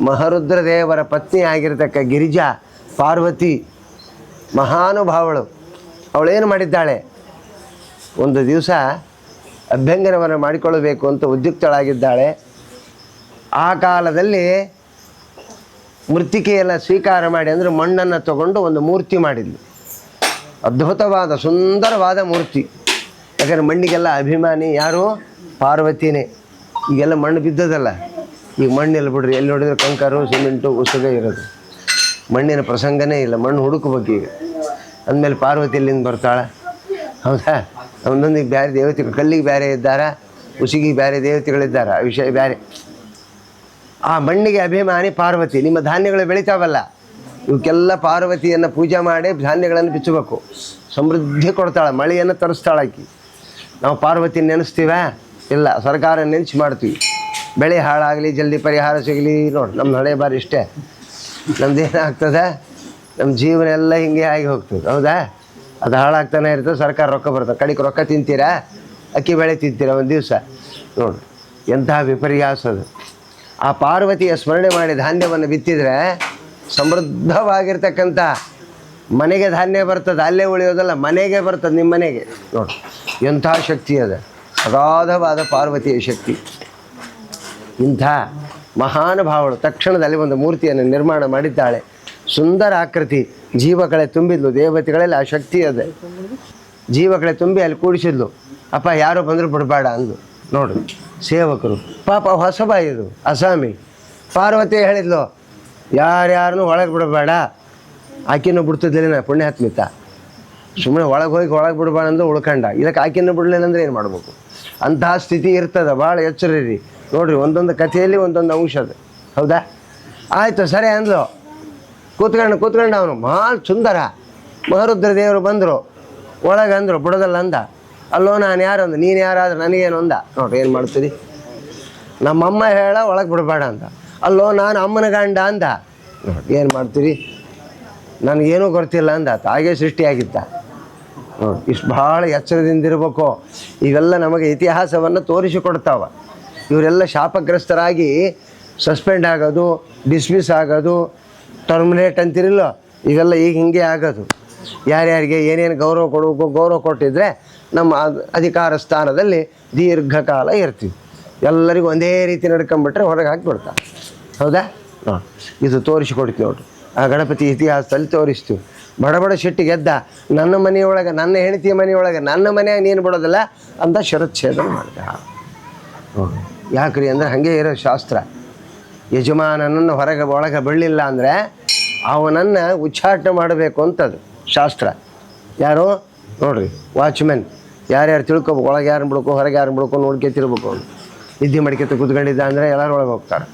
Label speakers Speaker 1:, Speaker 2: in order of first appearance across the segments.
Speaker 1: ಮಹರುದ್ರ ದೇವರ ಪತ್ನಿ ಆಗಿರತಕ್ಕ ಗಿರಿಜಾ ಪಾರ್ವತಿ ಮಹಾನುಭಾವಳು. ಅವಳೇನು ಮಾಡಿದ್ದಾಳೆ? ಒಂದು ದಿವಸ ಅಭ್ಯಂಗನವನ್ನು ಮಾಡಿಕೊಳ್ಳಬೇಕು ಅಂತ ಉದ್ಯುಕ್ತಳಾಗಿದ್ದಾಳೆ. ಆ ಕಾಲದಲ್ಲಿ ಮೃತ್ತಿಕೆಯೆಲ್ಲ ಸ್ವೀಕಾರ ಮಾಡಿ ಅಂದರೆ ಮಣ್ಣನ್ನು ತಗೊಂಡು ಒಂದು ಮೂರ್ತಿ ಮಾಡಿದ್ಲು. ಅದ್ಭುತವಾದ, ಸುಂದರವಾದ ಮೂರ್ತಿ. ಯಾಕಂದರೆ ಮಣ್ಣಿಗೆಲ್ಲ ಅಭಿಮಾನಿ ಯಾರು? ಪಾರ್ವತಿನೇ. ಈಗೆಲ್ಲ ಮಣ್ಣು ಬಿದ್ದದಲ್ಲ. ಈಗ ಮಣ್ಣಿಲ್ಲ ಬಿಡ್ರಿ, ಎಲ್ಲಿ ನೋಡಿದ್ರೆ ಕಂಕರು, ಸಿಮೆಂಟು, ಉಸುಗ ಇರೋದು. ಮಣ್ಣಿನ ಪ್ರಸಂಗನೇ ಇಲ್ಲ, ಮಣ್ಣು ಹುಡುಕಬೇಕು ಈಗ. ಅಂದಮೇಲೆ ಪಾರ್ವತಿ ಎಲ್ಲಿಂದ ಬರ್ತಾಳೆ? ಹೌದಾ? ಒಂದೊಂದಿಗೆ ಬೇರೆ ದೇವತೆಗಳು, ಕಲ್ಲಿಗೆ ಬೇರೆ ಇದ್ದಾರ? ಉಸಿಗೆ ಬೇರೆ ದೇವತೆಗಳಿದ್ದಾರ? ವಿಷಯ ಬೇರೆ ಆ ಮಣ್ಣಿಗೆ ಅಭಿಮಾನಿ ಪಾರ್ವತಿ, ನಿಮ್ಮ ಧಾನ್ಯಗಳು ಬೆಳಿತಾವಲ್ಲ? ಇವಕ್ಕೆಲ್ಲ ಪಾರ್ವತಿಯನ್ನು ಪೂಜೆ ಮಾಡಿ ಧಾನ್ಯಗಳನ್ನು ಬಿಚ್ಚಬೇಕು. ಸಮೃದ್ಧಿ ಕೊಡ್ತಾಳೆ, ಮಳೆಯನ್ನು ತರಿಸ್ತಾಳಾಕಿ ನಾವು ಪಾರ್ವತಿ ನೆನೆಸ್ತೀವ? ಇಲ್ಲ, ಸರ್ಕಾರ ನೆನೆಸಿ ಮಾಡ್ತೀವಿ. ಬೆಳೆ ಹಾಳಾಗಲಿ, ಜಲ್ದಿ ಪರಿಹಾರ ಸಿಗಲಿ. ನೋಡಿ ನಮ್ಮ ಹಳೆ ಬಾರಿ ಇಷ್ಟೇ. ನಮ್ದು ಏನಾಗ್ತದೆ? ನಮ್ಮ ಜೀವನ ಎಲ್ಲ ಹಿಂಗೆ ಆಗಿ ಹೋಗ್ತದೆ, ಹೌದಾ? ಅದು ಹಾಳಾಗ್ತಾನೆ ಇರ್ತದೆ, ಸರ್ಕಾರ ರೊಕ್ಕ ಬರ್ತದೆ ಕಡೆಗೆ ರೊಕ್ಕ ತಿಂತೀರಾ? ಅಕ್ಕಿ ಬೆಳೆ ತಿಂತೀರಾ ಒಂದು ದಿವಸ? ನೋಡಿ ಎಂತಹ ವಿಪರ್ಯಾಸ ಅದು. ಆ ಪಾರ್ವತಿಯ ಸ್ಮರಣೆ ಮಾಡಿ ಧಾನ್ಯವನ್ನು ಬಿತ್ತಿದ್ರೆ ಸಮೃದ್ಧವಾಗಿರ್ತಕ್ಕಂಥ ಮನೆಗೆ ಧಾನ್ಯ ಬರ್ತದೆ, ಅಲ್ಲೇ ಉಳಿಯೋದಲ್ಲ, ಮನೆಗೆ ಬರ್ತದೆ ನಿಮ್ಮ ಮನೆಗೆ. ನೋಡಿ, ಎಂಥ ಶಕ್ತಿ ಅದು. ಅಗಾಧವಾದ ಪಾರ್ವತಿಯ ಶಕ್ತಿ. ಇಂಥ ಮಹಾನುಭಾವಳು ತಕ್ಷಣದಲ್ಲಿ ಒಂದು ಮೂರ್ತಿಯನ್ನು ನಿರ್ಮಾಣ ಮಾಡಿದ್ದಾಳೆ. ಸುಂದರ ಆಕೃತಿ. ಜೀವಕಳೆ ತುಂಬಿದ್ಲು, ದೇವತೆಗಳಲ್ಲಿ ಆ ಶಕ್ತಿ ಅದೆ. ಜೀವಕಳೆ ತುಂಬಿ ಅಲ್ಲಿ ಕೂಡಿಸಿದ್ಲು. ಅಪ್ಪ, ಯಾರೋ ಬಂದರೂ ಬಿಡಬೇಡ ಅಂದು ನೋಡು, ಸೇವಕರು, ಪಾಪ ಹೊಸಬ ಇದು ಅಸಾಮಿ. ಪಾರ್ವತಿ ಹೇಳಿದ್ಲು, ಯಾರ್ಯಾರನ್ನೂ ಒಳಗೆ ಬಿಡಬೇಡ. ಆಕಿನೂ ಬಿಡ್ತಿದ್ದಿಲ್ಲ ಪುಣ್ಯಾತ್ಮಿತ ಸುಮ್ಮನೆ ಒಳಗೆ ಹೋಗಿ ಒಳಗೆ ಬಿಡಬೇಡ ಅಂದ್ರೆ ಉಳ್ಕಂಡ. ಇದಕ್ಕೆ ಆಕಿನೂ ಬಿಡಲಿಲ್ಲ ಅಂದ್ರೆ ಏನು ಮಾಡಬೇಕು? ಅಂತಹ ಸ್ಥಿತಿ ಇರ್ತದೆ, ಭಾಳ ಎಚ್ಚರಿರಿ. ನೋಡ್ರಿ, ಒಂದೊಂದು ಕಥೆಯಲ್ಲಿ ಒಂದೊಂದು ಅಂಶ ಅದು. ಹೌದಾ? ಆಯಿತು, ಸರಿ ಅಂದ್ಲು. ಕೂತ್ಕೊಂಡು ಕೂತ್ಕೊಂಡು ಅವನು. ಭಾಳ ಸುಂದರ. ಮಹರುದ್ರ ದೇವರು ಬಂದರು. ಒಳಗೆ ಅಂದರು, ಬುಡದಲ್ಲಿ ಅಂದ. ಅಲ್ಲೋ, ನಾನು ಯಾರು ಅಂದ ನೀನು ಯಾರಾದ್ರೆ ನನಗೇನು ಅಂದ? ನೋಡ್ರಿ, ಏನು ಮಾಡ್ತೀರಿ? ನಮ್ಮಮ್ಮ ಹೇಳ, ಒಳಗೆ ಬಿಡಬೇಡ ಅಂತ. ಅಲ್ಲೋ, ನಾನು ಅಮ್ಮನ ಗಂಡ ಅಂದ. ನೋಡಿ ಏನು ಮಾಡ್ತೀರಿ? ನನಗೇನೂ ಗೊತ್ತಿಲ್ಲ ಅಂದ. ಹಾಗೆ ಸೃಷ್ಟಿಯಾಗಿದ್ದ. ನೋಡಿ ಇಷ್ಟು ಭಾಳ ಎಚ್ಚರದಿಂದ ಇರಬೇಕು. ಇವೆಲ್ಲ ನಮಗೆ ಇತಿಹಾಸವನ್ನು ತೋರಿಸಿಕೊಡ್ತಾವ ಇವರೆಲ್ಲ ಶಾಪಗ್ರಸ್ತರಾಗಿ ಸಸ್ಪೆಂಡ್ ಆಗೋದು, ಡಿಸ್ಮಿಸ್ ಆಗೋದು, ಟರ್ಮಿನೇಟ್ ಅಂತಿರಲ್ಲ? ಇವೆಲ್ಲ ಈಗ ಹಿಂಗೆ ಆಗೋದು. ಯಾರ್ಯಾರಿಗೆ ಏನೇನು ಗೌರವ ಕೊಡಬೇಕು ಗೌರವ ಕೊಟ್ಟಿದ್ರೆ ನಮ್ಮ ಅಧಿಕಾರ ಸ್ಥಾನದಲ್ಲಿ ದೀರ್ಘಕಾಲ ಇರ್ತೀವಿ. ಎಲ್ಲರಿಗೂ ಒಂದೇ ರೀತಿ ನಡ್ಕೊಂಬಿಟ್ರೆ ಹೊರಗೆ ಹಾಕಿಬಿಡ್ತಾರೆ ಹೌದಾ? ಹಾಂ, ಇದು ತೋರಿಸಿಕೊಡ್ತೀವಿ ನೋಡ್ರಿ ಆ ಗಣಪತಿ ಇತಿಹಾಸದಲ್ಲಿ ತೋರಿಸ್ತೀವಿ. ಬಡ ಬಡ ಶೆಟ್ಟಿ ಗೆದ್ದ, ನನ್ನ ಮನೆಯೊಳಗೆ, ನನ್ನ ಹೆಂಡತಿಯ ಮನೆಯೊಳಗೆ, ನನ್ನ ಮನೆಯಾಗ ನೀನು ಬಿಡೋದಿಲ್ಲ ಅಂತ ಶಿರಚ್ಛೇದನ ಮಾಡಿದ ಯಾಕ್ರಿ ಅಂದ್ರೆ ಹಾಗೆ ಇರೋ ಶಾಸ್ತ್ರ. ಯಜಮಾನನನ್ನು ಹೊರಗೆ ಒಳಗೆ ಬೀಳಲಿಲ್ಲ ಅಂದರೆ ಅವನನ್ನು ಉಚ್ಚಾಟನೆ ಮಾಡಬೇಕು ಅಂತದು ಶಾಸ್ತ್ರ. ಯಾರು? ನೋಡ್ರಿ ವಾಚ್ಮೆನ್ ಯಾರ್ಯಾರು ತಿಳ್ಕೊಬೇಕು ಒಳಗೆ ಯಾರನ್ನ ಬಿಡ್ಕೊ, ಹೊರಗೆ ಯಾರನ್ನ ಬಿಡ್ಕೊ ನೋಡ್ಕೊತಿರ್ಬೇಕು ಅವನು. ನಿದ್ದೆ ಮಡಿಕೆ ಕೂತ್ಕೊಂಡಿದ್ದ ಅಂದರೆ ಎಲ್ಲರೂ ಒಳಗೆ ಹೋಗ್ತಾರೆ.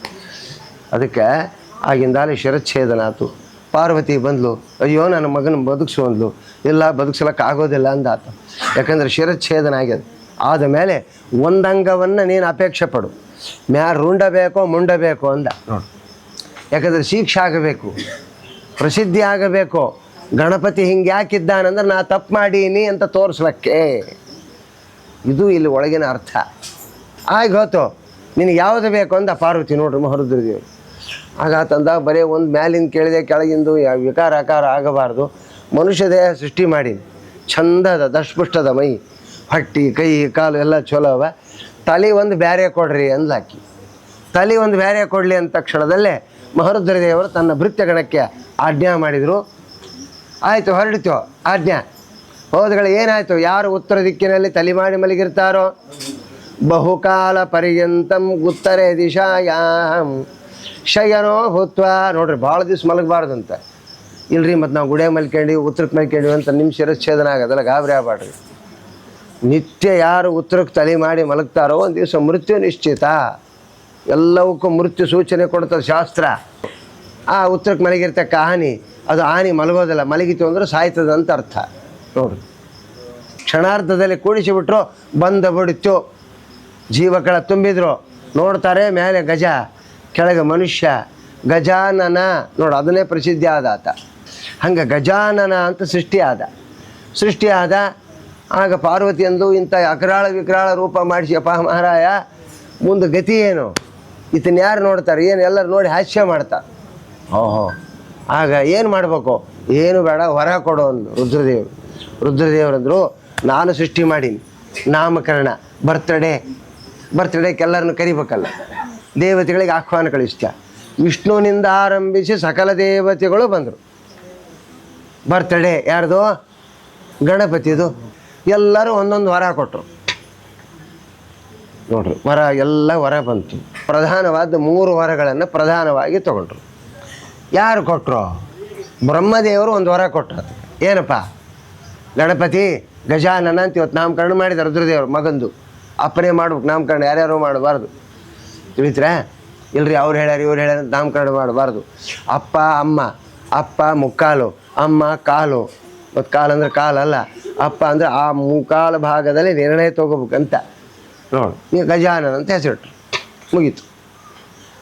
Speaker 1: ಅದಕ್ಕೆ ಆಗಿಂದಾಲೆ ಶಿರಚ್ಛೇದನ ಆತು ಪಾರ್ವತಿ ಬಂದ್ಲು, ಅಯ್ಯೋ, ನನ್ನ ಮಗನ ಬದುಕಿಸು ಅಂದ್ಲು. ಇಲ್ಲ ಬದುಕಿಸ್ಲಕ್ಕೆ ಆಗೋದಿಲ್ಲ ಅಂದಾತ. ಯಾಕಂದ್ರೆ ಶಿರಚ್ಛೇದನ ಆಗ್ಯದ. ಆದ ಮೇಲೆ ಒಂದಂಗವನ್ನು ನೀನು ಅಪೇಕ್ಷೆ ಪಡು ಮ್ಯಾರು ರುಂಡ ಬೇಕೋ ಅಂದ. ನೋಡು. ಯಾಕಂದ್ರೆ ಶಿಕ್ಷೆ ಆಗಬೇಕು, ಪ್ರಸಿದ್ಧಿ ಆಗಬೇಕು, ಗಣಪತಿ ಹಿಂಗೆ ಯಾಕಿದ್ದಾನಂದ್ರೆ ನಾ ತಪ್ಪು ಮಾಡೀನಿ ಅಂತ ತೋರಿಸ್ಲಕ್ಕೆ. ಇದು ಇಲ್ಲಿ ಒಳಗಿನ ಅರ್ಥ. ಆಗ ಹೋತು. ನಿನಗೆ ಯಾವುದು ಬೇಕು ಅಂದ ಪಾರ್ವತಿ ನೋಡ್ರಿ ಮಹರುದ್ರದೇವ್. ಆಗ ತಂದ ಬರೀ ಒಂದು ಮ್ಯಾಲಿಂದ ಕೇಳಿದೆ, ಕೆಳಗಿಂದು ಯಾವ ವಿಕಾರ ಆಕಾರ ಆಗಬಾರ್ದು. ಮನುಷ್ಯ ದೇಹ ಸೃಷ್ಟಿ ಮಾಡಿ ಚಂದದ ದಷ್ಟಪುಷ್ಟದ ಮೈ. ಹೊಟ್ಟಿ ಕೈ, ಕಾಲು ಎಲ್ಲ ಚಲೋ ಅವ. ತಲೆ ಒಂದು ಬ್ಯಾರೆ ಕೊಡ್ರಿ ಅಂದ್ಲಾಕಿ. ತಲೆ ಒಂದು ಬ್ಯಾರೆ ಕೊಡಲಿ ಅಂದ ತಕ್ಷಣದಲ್ಲೇ ಮಹರುದ್ರ ದೇವರು ತನ್ನ ಭೃತ್ಯಗಣಕ್ಕೆ ಆಜ್ಞಾ ಮಾಡಿದರು. ಆಯಿತು ಹೊರಡಿತು ಆಜ್ಞಾ. ಹೋದಗಳು ಏನಾಯಿತು? ಯಾರು ಉತ್ತರ ದಿಕ್ಕಿನಲ್ಲಿ ತಲೆ ಮಾಡಿ ಮಲಗಿರ್ತಾರೋ? ಬಹುಕಾಲ ಪರ್ಯಂತಂ ಉತ್ತರೆ ದಿಶಾಯಾಮ್ ಶಯನೋ ಭೂತ್ವ ನೋಡ್ರಿ, ಭಾಳ ದಿವ್ಸ ಮಲಗಬಾರ್ದಂತ. ಇಲ್ರಿ ಮತ್ತು ನಾವು ಗುಡಿಯಾಗ ಮಲ್ಕೊಂಡು ಉತ್ತರಕ್ಕೆ ಮಲ್ಕೊಂಡು ಅಂತ ನಿಮ್ಮ ಶಿರಚ್ಛೇದನ ಆಗೋದಲ್ಲ, ಗಾಬರಿ ಆಗ್ಬಾಡ್ರಿ ನಿತ್ಯ ಯಾರು ಉತ್ತರಕ್ಕೆ ತಲೆ ಮಾಡಿ ಮಲಗ್ತಾರೋ ಒಂದು ದಿವಸ ಮೃತ್ಯು ನಿಶ್ಚಿತ. ಎಲ್ಲವಕ್ಕೂ ಮೃತ್ಯು ಸೂಚನೆ ಕೊಡ್ತದೆ ಶಾಸ್ತ್ರ. ಆ ಉತ್ತರಕ್ಕೆ ಮಲಗಿರ್ತಕ್ಕ ಹಾನಿ ಅದು ಹಾನಿ ಮಲಗೋದಿಲ್ಲ, ಮಲಗಿತು ಅಂದ್ರೆ ಸಾಯ್ತದೆ ಅಂತ ಅರ್ಥ. ನೋಡ್ರಿ ಕ್ಷಣಾರ್ಧದಲ್ಲಿ ಕೂಡಿಸಿಬಿಟ್ರು, ಬಂದ ಬಿಡಿತು. ಜೀವಕಳ ತುಂಬಿದ್ರು. ನೋಡ್ತಾರೆ ಮೇಲೆ ಗಜ, ಕೆಳಗೆ ಮನುಷ್ಯ. ಗಜಾನನ, ನೋಡು, ಅದನ್ನೇ ಪ್ರಸಿದ್ಧಿ ಆದ ಆತ. ಹಂಗೆ ಗಜಾನನ ಅಂತ ಸೃಷ್ಟಿ ಆದ ಸೃಷ್ಟಿ ಆದ ಆಗ ಪಾರ್ವತಿ ಅಂದು ಇಂಥ ಅಕರಾಳ ವಿಕರಾಳ ರೂಪ ಮಾಡಿಸಿ, ಅಪ್ಪ ಮಹಾರಾಯ, ಮುಂದೆ ಗತಿ ಏನು? ಇದನ್ನ ಯಾರು ನೋಡ್ತಾರೆ? ಏನು ಎಲ್ಲರೂ ನೋಡಿ ಹಾಸ್ಯ ಮಾಡ್ತಾರೆ ಓಹೋ. ಆಗ ಏನು ಮಾಡಬೇಕು? ಏನು ಬೇಡ ಹೊರ ಕೊಡೋ ಅಂದು ರುದ್ರದೇವರು ರುದ್ರದೇವರಂದರು ನಾನು ಸೃಷ್ಟಿ ಮಾಡೀನಿ, ನಾಮಕರಣ ಬರ್ತಡೇ ಎಲ್ಲರನ್ನು ಕರಿಬೇಕಲ್ಲ. ದೇವತೆಗಳಿಗೆ ಆಹ್ವಾನ ಕಳಿಸ್ತಾ ವಿಷ್ಣುವಿನಿಂದ ಆರಂಭಿಸಿ ಸಕಲ ದೇವತೆಗಳು ಬಂದರು. ಬರ್ತಡೇ ಯಾರ್ದು? ಗಣಪತಿದು. ಎಲ್ಲರೂ ಒಂದೊಂದು ವರ ಕೊಟ್ಟರು ನೋಡ್ರಿ, ವರ ಎಲ್ಲ ವರ ಬಂತು. ಪ್ರಧಾನವಾದ ಮೂರು ವರಗಳನ್ನು ಪ್ರಧಾನವಾಗಿ ತಗೊಂಡ್ರು. ಯಾರು ಕೊಟ್ಟರು ಬ್ರಹ್ಮದೇವರು ಒಂದು ವರ ಕೊಟ್ಟರು ಏನಪ್ಪ? ಗಣಪತಿ, ಗಜಾನನ ಅಂತ ಇವತ್ತು ನಾಮಕರಣ ಮಾಡಿದ ರುದ್ರದೇವರು, ಮಗಂದು. ಅಪ್ಪನೇ ಮಾಡ್ಬೇಕು, ನಾಮಕರಣ ಯಾರ್ಯಾರು ಮಾಡಬಾರ್ದು. ತಿಳಿತ್ರ ಇಲ್ರಿ, ಅವ್ರು ಹೇಳ್ಯಾರ, ಇವ್ರು ಹೇಳ್ಯಾರ ನಾಮಕರಣ ಮಾಡಬಾರ್ದು. ಅಪ್ಪ, ಅಮ್ಮ, ಅಪ್ಪ, ಮುಕ್ಕಾಲು, ಅಮ್ಮ, ಕಾಲು. ಮತ್ತು ಕಾಲು ಅಂದ್ರೆ ಕಾಲಲ್ಲ ಅಪ್ಪ ಅಂದರೆ ಆ ಮುಕ್ಕಾಲು ಭಾಗದಲ್ಲಿ ನಿರ್ಣಯ ತಗೋಬೇಕಂತ. ನೋಡು. ನೀವು ಗಜಾನನ ಅಂತ ಹೆಸರಿಟ್ರು ಮುಗೀತು.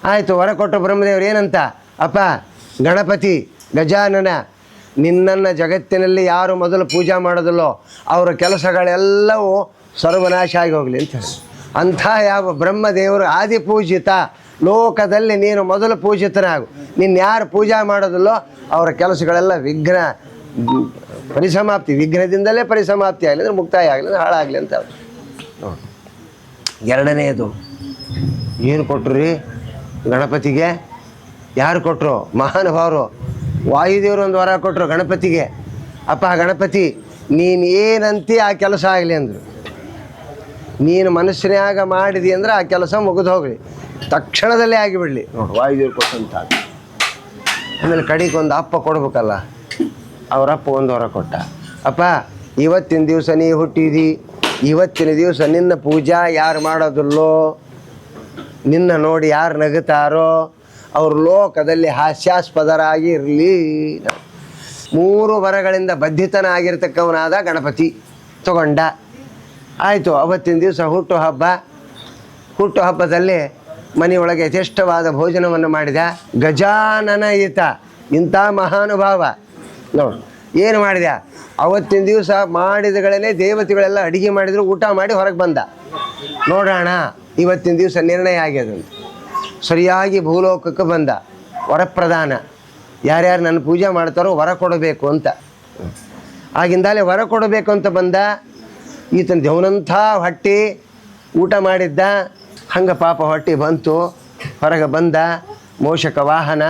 Speaker 1: ಆಯಿತು ವರ ಕೊಟ್ಟ ಬ್ರಹ್ಮದೇವರು ಏನಂತ? ಅಪ್ಪ ಗಣಪತಿ ಗಜಾನನ ನಿನ್ನನ್ನು ಜಗತ್ತಿನಲ್ಲಿ ಯಾರು ಮೊದಲು ಪೂಜಾ ಮಾಡೋದಲ್ಲೋ ಅವರ ಕೆಲಸಗಳೆಲ್ಲವೂ ಸರ್ವನಾಶ ಆಗಿ ಹೋಗಲಿ ಅಂತ ಹೇಳಿ. ಅಂಥ ಯಾವ ಬ್ರಹ್ಮದೇವರು ಆದಿ ಪೂಜಿತ ಲೋಕದಲ್ಲಿ ನೀನು ಮೊದಲು ಪೂಜಿತನಾಗು. ನಿನ್ನ ಯಾರು ಪೂಜಾ ಮಾಡೋದಿಲ್ಲೋ ಅವರ ಕೆಲಸಗಳೆಲ್ಲ ವಿಘ್ನ ಪರಿಸಮಾಪ್ತಿ, ವಿಘ್ನದಿಂದಲೇ ಪರಿಸಮಾಪ್ತಿ ಆಗಲಿ ಅಂದರೆ ಮುಕ್ತಾಯ ಆಗಲಿ ಹಾಳಾಗಲಿ ಅಂತ. ನೋಡಿ ಎರಡನೆಯದು, ಏನು ಕೊಟ್ಟರು ರೀ ಗಣಪತಿಗೆ? ಯಾರು ಕೊಟ್ಟರು ಮಹಾನುಭಾವರು. ವಾಯುದೇವರು ಒಂದು ವರ ಕೊಟ್ಟರು ಗಣಪತಿಗೆ. ಅಪ್ಪ ಗಣಪತಿ, ನೀನು ಏನಂತಿ ಆ ಕೆಲಸ ಆಗಲಿ ಅಂದರು. ನೀನು ಮನಸ್ಸಿನಾಗ ಮಾಡಿದಿ ಅಂದ್ರೆ ಆ ಕೆಲಸ ಮುಗಿದು ಹೋಗಲಿ. ತಕ್ಷಣದಲ್ಲೇ ಆಗಿಬಿಡಲಿ. ನೋಡಿ, ವಾಯುದೇವ್ರು ಕೊಟ್ಟಂತ ಆಮೇಲೆ ಕಡೆಗೆ ಒಂದು ಅಪ್ಪ ಕೊಡ್ಬೇಕಲ್ಲ. ಅವ್ರ ಅಪ್ಪ ಒಂದು ವರ ಕೊಟ್ಟ. ಅಪ್ಪ, ಇವತ್ತಿನ ದಿವಸ ನೀ ಹುಟ್ಟಿದಿ? ಇವತ್ತಿನ ದಿವಸ ನಿನ್ನ ಪೂಜಾ ಯಾರು ಮಾಡೋದಿಲ್ಲೋ? ನಿನ್ನ ನೋಡಿ ಯಾರು ನಗುತ್ತಾರೋ? ಅವ್ರ ಲೋಕದಲ್ಲಿ ಹಾಸ್ಯಾಸ್ಪದರಾಗಿ ಇರಲಿ. ಮೂರು ವರಗಳಿಂದ ಬದ್ಧಿತನಾಗಿರ್ತಕ್ಕವನಾದ ಗಣಪತಿ. ತಗೊಂಡ. ಆಯಿತು, ಅವತ್ತಿನ ದಿವಸ ಹುಟ್ಟು ಹಬ್ಬ. ಹುಟ್ಟು ಹಬ್ಬದಲ್ಲಿ ಮನೆಯೊಳಗೆ ಯಥೇಷ್ಟವಾದ ಭೋಜನವನ್ನು ಮಾಡಿದ ಗಜಾನನ ಈತ ಇಂಥ ಮಹಾನುಭಾವ. ನೋಡು. ಏನು ಮಾಡಿದ ಅವತ್ತಿನ ದಿವಸ ಮಾಡಿದಗಳೇ ದೇವತೆಗಳೆಲ್ಲ ಅಡಿಗೆ ಮಾಡಿದ್ರು, ಊಟ ಮಾಡಿ ಹೊರಗೆ ಬಂದ. ನೋಡೋಣ, ಇವತ್ತಿನ ದಿವಸ ನಿರ್ಣಯ ಆಗ್ಯದಂತ. ಸರಿಯಾಗಿ ಭೂಲೋಕಕ್ಕೆ ಬಂದ. ವರಪ್ರಧಾನ. ಯಾರ್ಯಾರು ನನ್ನ ಪೂಜೆ ಮಾಡ್ತಾರೋ ವರ ಕೊಡಬೇಕು ಅಂತ. ಆಗಿಂದಲೇ ವರ ಕೊಡಬೇಕು ಅಂತ ಬಂದ. ಈತನ ದೇವನಂಥ ಹೊಟ್ಟಿ ಊಟ ಮಾಡಿದ್ದ. ಹಂಗೆ ಪಾಪ ಹೊಟ್ಟೆ ಬಂತು. ಹೊರಗೆ ಬಂದ. ಮೋಷಕ ವಾಹನ,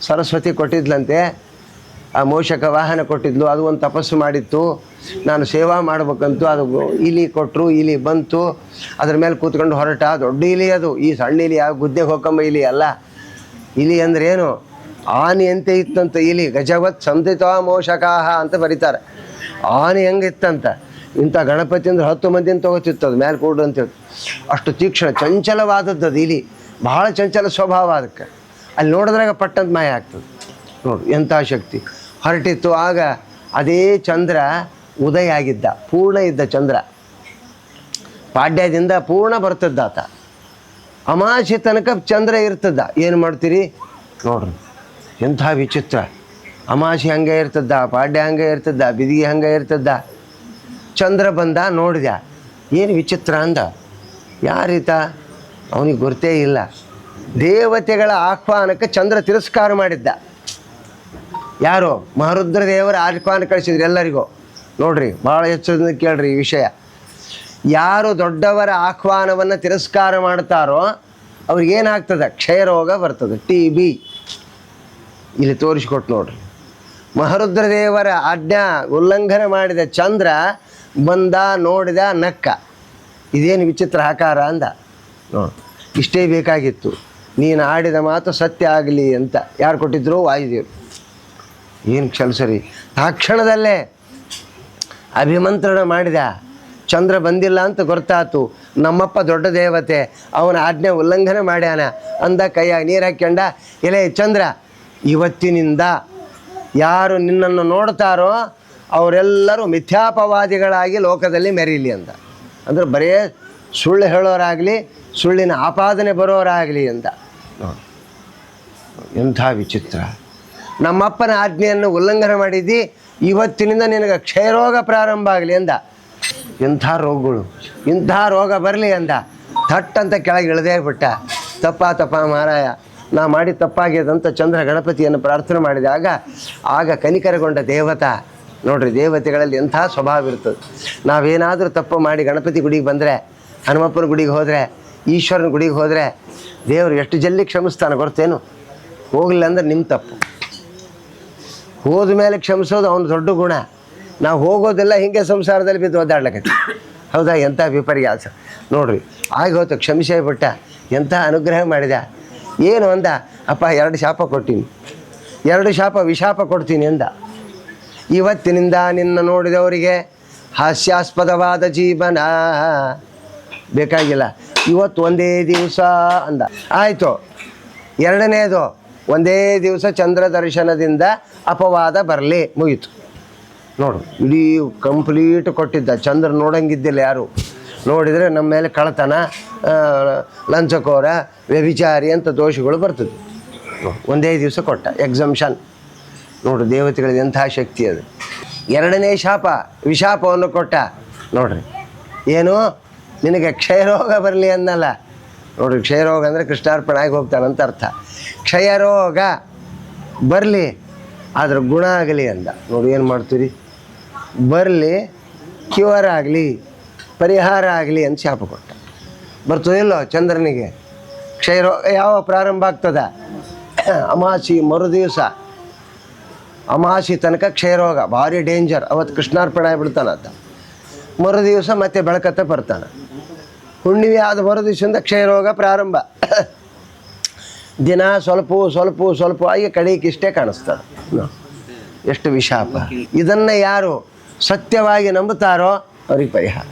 Speaker 1: ಸರಸ್ವತಿ ಕೊಟ್ಟಿದ್ಲಂತೆ. ಆ ಮೋಷಕ ವಾಹನ ಕೊಟ್ಟಿದ್ಲು, ಅದು ಒಂದು ತಪಸ್ಸು ಮಾಡಿತ್ತು. ನಾನು ಸೇವಾ ಮಾಡ್ಬೇಕಂತೂ, ಅದು ಇಲಿ ಕೊಟ್ಟರು ಇಲಿ ಬಂತು. ಅದ್ರ ಮೇಲೆ ಕೂತ್ಕೊಂಡು ಹೊರಟ, ದೊಡ್ಡ ಇಲಿ ಅದು, ಈ ಸಣ್ಣ ಇಲಿ ಯಾವ ಗುದ್ದೆಗೆ ಹೋಗಮ್ಮ ಇಲಿ ಅಲ್ಲ. ಇಲಿ ಅಂದ್ರೆ ಏನು? ಆನೆಯಂತೆ ಇತ್ತಂತ ಇಲಿ, ಗಜವತ್ ಸಂತಿತ ಮೋಷಕಾಹ ಅಂತ ಬರೀತಾರೆ. ಆನೆ ಹೆಂಗಿತ್ತಂತ? ಇಂಥ ಗಣಪತಿ ಅಂದ್ರೆ ಹತ್ತು ಮಂದಿನ ತಗೋತಿತ್ತು ಅದು ಮೇಲೆ ಕೂಡ ಅಂತೇಳಿ ಅಷ್ಟು ತೀಕ್ಷ್ಣ, ಚಂಚಲವಾದದ್ದು ಅದು ಇಲಿ. ಬಹಳ ಚಂಚಲ ಸ್ವಭಾವ ಅದಕ್ಕೆ. ಅಲ್ಲಿ ನೋಡಿದ್ರಾಗ ಪಟ್ಟಂತ ಮಾಯ ಆಗ್ತದೆ. ನೋಡು, ಎಂಥ ಶಕ್ತಿ. ಹೊರಟಿತ್ತು. ಆಗ ಅದೇ ಚಂದ್ರ ಉದಯ ಆಗಿದ್ದ, ಪೂರ್ಣ ಇದ್ದ ಚಂದ್ರ. ಪಾಡ್ಯದಿಂದ ಪೂರ್ಣ ಬರ್ತದ್ದ ಆತ. ಅಮಾಸೆ ತನಕ ಚಂದ್ರ ಇರ್ತದ ಏನು ಮಾಡ್ತೀರಿ? ನೋಡ್ರಿ, ಎಂಥ ವಿಚಿತ್ರ. ಅಮಾಸೆ ಹಂಗೆ ಇರ್ತದ ಪಾಡ್ಯ ಹಂಗೆ ಇರ್ತದ ಬಿದಿಗೆ ಹಂಗೆ ಇರ್ತದ ಚಂದ್ರ ಬಂದ, ನೋಡಿದ. ಏನು ವಿಚಿತ್ರ ಅಂದ? ಯಾರೀತ? ಅವನಿಗೆ ಗೊತ್ತೇ ಇಲ್ಲ. ದೇವತೆಗಳ ಆಹ್ವಾನಕ್ಕೆ ಚಂದ್ರ ತಿರಸ್ಕಾರ ಮಾಡಿದ್ದ. ಯಾರು? ಮಹರುದ್ರ ದೇವರ ಆಹ್ವಾನ ಕಳಿಸಿದ್ರು ಎಲ್ಲರಿಗೂ. ನೋಡ್ರಿ ಭಾಳ ಹೆಚ್ಚು ಕೇಳ್ರಿ ಈ ವಿಷಯ. ಯಾರು ದೊಡ್ಡವರ ಆಹ್ವಾನವನ್ನು ತಿರಸ್ಕಾರ ಮಾಡ್ತಾರೋ ಅವ್ರಿಗೇನಾಗ್ತದೆ ಕ್ಷಯರೋಗ ಬರ್ತದೆ. ಟಿ ಬಿ ಇಲ್ಲಿ ತೋರಿಸಿಕೊಟ್ಟು ನೋಡ್ರಿ. ಮಹರುದ್ರ ದೇವರ ಆಜ್ಞಾ ಉಲ್ಲಂಘನೆ ಮಾಡಿದ ಚಂದ್ರ ಬಂದ, ನೋಡಿದ, ನಕ್ಕ. ಇದೇನು ವಿಚಿತ್ರ ಆಕಾರ ಅಂದ? ಇಷ್ಟೇ ಬೇಕಾಗಿತ್ತು. ನೀನು ಆಡಿದ ಮಾತು ಸತ್ಯ ಆಗಲಿ ಅಂತ. ಯಾರು ಕೊಟ್ಟಿದ್ರು? ವಾಯುದೇವರು ಏನು ಕ್ಷಲ್ಸರಿ ತಕ್ಷಣದಲ್ಲೇ ಅಭಿಮಂತ್ರಣ ಮಾಡಿದ. ಚಂದ್ರ ಬಂದಿಲ್ಲ ಅಂತ ಗೊತ್ತಾತು. ನಮ್ಮಪ್ಪ ದೊಡ್ಡ ದೇವತೆ ಅವನ ಆಜ್ಞೆ ಉಲ್ಲಂಘನೆ ಮಾಡ್ಯಾನ. ಅಂದ ಕೈಯಾಗ ನೀರು ಹಾಕ್ಯಂಡ ಎಲೆ ಚಂದ್ರ ಇವತ್ತಿನಿಂದ ಯಾರು ನಿನ್ನನ್ನು ನೋಡ್ತಾರೋ ಅವರೆಲ್ಲರೂ ಮಿಥ್ಯಾಪವಾದಿಗಳಾಗಿ ಲೋಕದಲ್ಲಿ ಮೆರೀಲಿ ಅಂತ ಅಂದ್ರೆ ಬರೇ ಸುಳ್ಳು ಹೇಳೋರಾಗಲಿ ಸುಳ್ಳಿನ ಆಪಾದನೆ ಬರೋರಾಗಲಿ ಅಂತ ಎಂಥ ವಿಚಿತ್ರ. ನಮ್ಮಪ್ಪನ ಆಜ್ಞೆಯನ್ನು ಉಲ್ಲಂಘನೆ ಮಾಡಿದ್ದಿ ಇವತ್ತಿನಿಂದ ನಿನಗೆ ಕ್ಷಯರೋಗ ಪ್ರಾರಂಭ ಆಗಲಿ ಅಂದ. ಎಂಥ ರೋಗಗಳು, ಇಂಥ ರೋಗ ಬರಲಿ ಅಂದ. ಥಟ್ ಅಂತ ಕೆಳಗೆ ಇಳದೇ ಬಿಟ್ಟ. ತಪ್ಪ ತಪ್ಪ ಮಾರಾಯ. ನಾ ಮಾಡಿ ತಪ್ಪಾಗಿದ್ದಂಥ ಚಂದ್ರ ಗಣಪತಿಯನ್ನು ಪ್ರಾರ್ಥನೆ ಮಾಡಿದಾಗ ಆಗ ಕನಿಕರಗೊಂಡ ದೇವತಾ, ನೋಡ್ರಿ ದೇವತೆಗಳಲ್ಲಿ ಎಂಥ ಸ್ವಭಾವ ಇರ್ತದೆ. ನಾವೇನಾದರೂ ತಪ್ಪು ಮಾಡಿ ಗಣಪತಿ ಗುಡಿಗೆ ಬಂದರೆ, ಹನುಮಪ್ಪನ ಗುಡಿಗೆ ಹೋದರೆ, ಈಶ್ವರನ ಗುಡಿಗೆ ಹೋದರೆ, ದೇವರು ಎಷ್ಟು ಜಲ್ದಿ ಕ್ಷಮಿಸ್ತಾನೆ ಗೊತ್ತೇನು? ಹೋಗಲಿಲ್ಲ ಅಂದ್ರೆ ನಿಮ್ಮ ತಪ್ಪು. ಹೋದ ಮೇಲೆ ಕ್ಷಮಿಸೋದು ಅವನ ದೊಡ್ಡ ಗುಣ. ನಾವು ಹೋಗೋದೆಲ್ಲ ಹಿಂಗೆ ಸಂಸಾರದಲ್ಲಿ ಬಿದ್ದು ಒದ್ದಾಡ್ಲಕತ್ತಿ ಹೌದಾ? ಎಂಥ ವಿಪರ್ಯಾಸ ನೋಡ್ರಿ, ಆಗ ಹೋತು, ಕ್ಷಮಿಸೇ ಬಿಟ್ಟ ಎಂಥ ಅನುಗ್ರಹ ಮಾಡಿದ? ಏನು ಅಂದ? ಅಪ್ಪ, ಎರಡು ಶಾಪ ಕೊಟ್ಟೀನಿ ಎರಡು ಶಾಪ ವಿಶಾಪ ಕೊಡ್ತೀನಿ ಅಂದ. ಇವತ್ತಿನಿಂದ ನಿನ್ನ ನೋಡಿದವರಿಗೆ ಹಾಸ್ಯಾಸ್ಪದವಾದ ಜೀವನ. ಬೇಕಾಗಿಲ್ಲ. ಇವತ್ತು ಒಂದೇ ದಿವಸ ಅಂದ. ಆಯಿತು. ಎರಡನೇದು ಒಂದೇ ದಿವಸ ಚಂದ್ರ ದರ್ಶನದಿಂದ ಅಪವಾದ ಬರಲಿ ಮುಗೀತು. ನೋಡು, ಇಡೀ ಕಂಪ್ಲೀಟ್ ಕೊಟ್ಟಿದ್ದ. ಚಂದ್ರ ನೋಡಂಗಿದ್ದಿಲ್ಲ ಯಾರು? ನೋಡಿದರೆ ನಮ್ಮ ಮೇಲೆ ಕಳತನ ಲಂಚಕೋರ, ವ್ಯಭಿಚಾರಿ ಅಂತ ದೋಷಗಳು ಬರ್ತದೆ. ಒಂದೇ ದಿವಸ ಕೊಟ್ಟ ಎಕ್ಸಮ್ಷನ್ ನೋಡು, ದೇವತೆಗಳಿಗೆ ಎಂಥ ಶಕ್ತಿ ಅದು. ಎರಡನೇ ಶಾಪ, ವಿಶಾಪವನ್ನು ಕೊಟ್ಟ. ನೋಡ್ರಿ, ಏನು? ನಿನಗೆ ಕ್ಷಯರೋಗ ಬರಲಿ ಅನ್ನಲ್ಲ. ನೋಡ್ರಿ ಕ್ಷಯರೋಗ ಅಂದರೆ ಕೃಷ್ಣಾರ್ಪಣ ಆಗಿ ಹೋಗ್ತಾನಂತ ಅರ್ಥ. ಕ್ಷಯರೋಗ ಬರಲಿ ಅದ್ರ ಗುಣ ಆಗಲಿ ಅಂದ. ನೋಡಿ, ಏನು ಮಾಡ್ತೀರಿ? ಬರಲಿ ಕ್ಯೂರ್ ಆಗಲಿ, ಪರಿಹಾರ ಆಗಲಿ ಅಂತ ಶಾಪ ಕೊಟ್ಟ. ಬರ್ತದಿಲ್ಲೋ ಚಂದ್ರನಿಗೆ? ಕ್ಷಯರೋಗ ಯಾವ ಪ್ರಾರಂಭ ಆಗ್ತದ? ಅಮಾಸಿ ಮರು ದಿವಸ ಅಮಾಸಿ ತನಕ ಕ್ಷಯರೋಗ ಭಾರಿ ಡೇಂಜರ್ ಅವತ್ತು ಕೃಷ್ಣಾರ್ಪಣೆ ಆಗಿಬಿಡ್ತಾನಂತ. ಮರು ದಿವಸ ಮತ್ತೆ ಬೆಳಕತ್ತ ಬರ್ತಾನೆ. ಹುಣ್ಣಿಮೆ ಆದ ಕ್ಷಯ ಕ್ಷಯರೋಗ ಪ್ರಾರಂಭ. ದಿನ ಸ್ವಲ್ಪ ಸ್ವಲ್ಪ ಸ್ವಲ್ಪ ಆಗಿ ಕಡೆಗೆ ಇಷ್ಟೇ ಕಾಣಿಸ್ತದೆ. ಎಷ್ಟು ವಿಷಾಪ ಇದನ್ನು ಯಾರು ಸತ್ಯವಾಗಿ ನಂಬುತ್ತಾರೋ ಅವ್ರಿಗೆ ಪರಿಹಾರ.